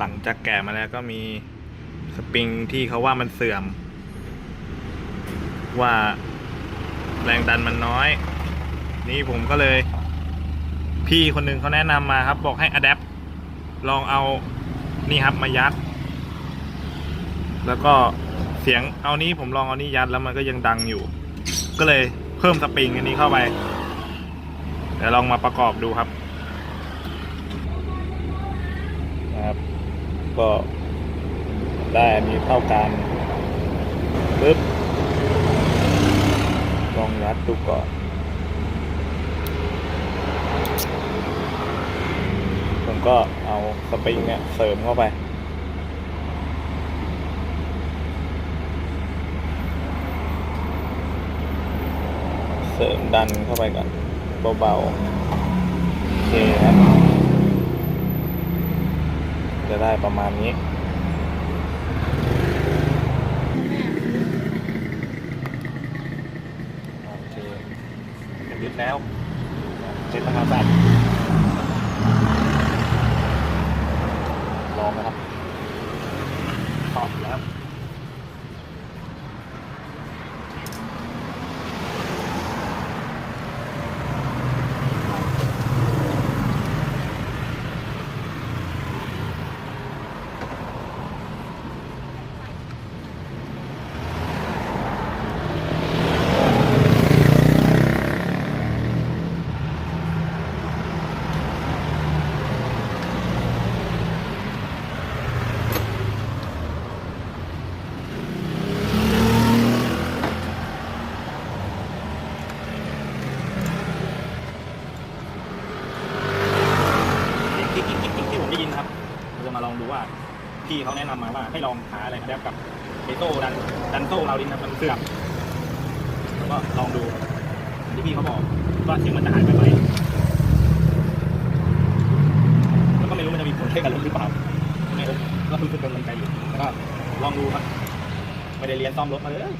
หลังจากแกะมาแล้วก็มีสปริงที่เขาว่ามันเสื่อม ว่าแรงดันมันน้อย นี่ผมก็เลย พี่คนหนึ่งเขาแนะนำมาครับ บอกให้อัดแอปลองเอานี่ครับมายัด แล้วก็เสียงเอานี้ผมลองเอานี้ยัดแล้วมันก็ยังดังอยู่ ก็เลยเพิ่มสปริงอันนี้เข้าไปเดี๋ยวลองมาประกอบดูครับครับ ก็ได้อันนี้เท่ากันปึ๊บลองยัดดูก่อนผมก็เอาสปริงเนี่ยเสริมเข้าไปเสริมดันเข้าไปก่อนเบาๆโอเคครับจะ ได้ประมาณนี้ โอเคยึดแล้วเช็ดทำความสะอาดลองนะครับตอบแล้ว เสียงกิ๊กกิ๊กกิ๊กกิ๊กที่ผมได้ยินครับเราจะมาลองดูว่า พี่เขาแนะนำมาว่าให้ลองหาอะไรมาแดบกับไอโต้ดันดันโต้เราดินครับมันเสื่อมแล้วก็ลองดูที่พี่เขาบอกว่าเสียงมันจะหายไปไหมแล้วก็ไม่รู้มันจะมีผลให้กับรถหรือเปล่าไม่รู้ก็เพิ่งเป็นกำลังใจอยู่แล้วก็ลองดูครับไม่ได้เรียนซ่อมรถมาเลย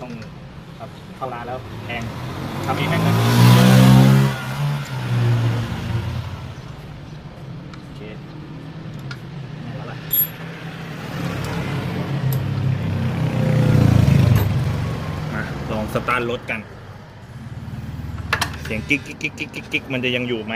ต้องครับเข้าร้านแล้วแพงทำเองแม่งเลยโอเคเอาละมาลองสตาร์ทรถกัน เสียงกิ๊กกิ๊กกิ๊กกิ๊กกิ๊กกิ๊กมันจะยังอยู่ไหม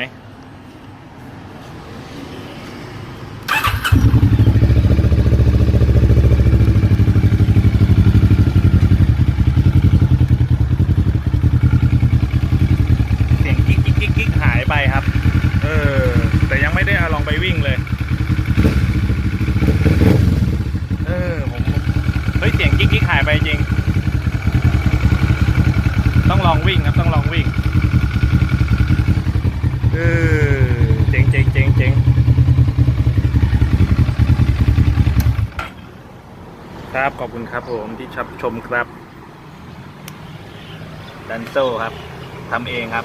เสียงกิ๊กกิ๊กกิ๊กกิ๊กหายไปครับ เออ แต่ยังไม่ได้เอาลองไปวิ่งเลย เออ ผม เฮ้ย เสียงกิ๊กกิ๊กหายไปจริง ต้องลองวิ่งครับต้องลองวิ่งเออเจ๋งเจ๋งเจ๋งเจ๋งครับขอบคุณครับผมที่ชับชมครับดันโซครับทำเองครับ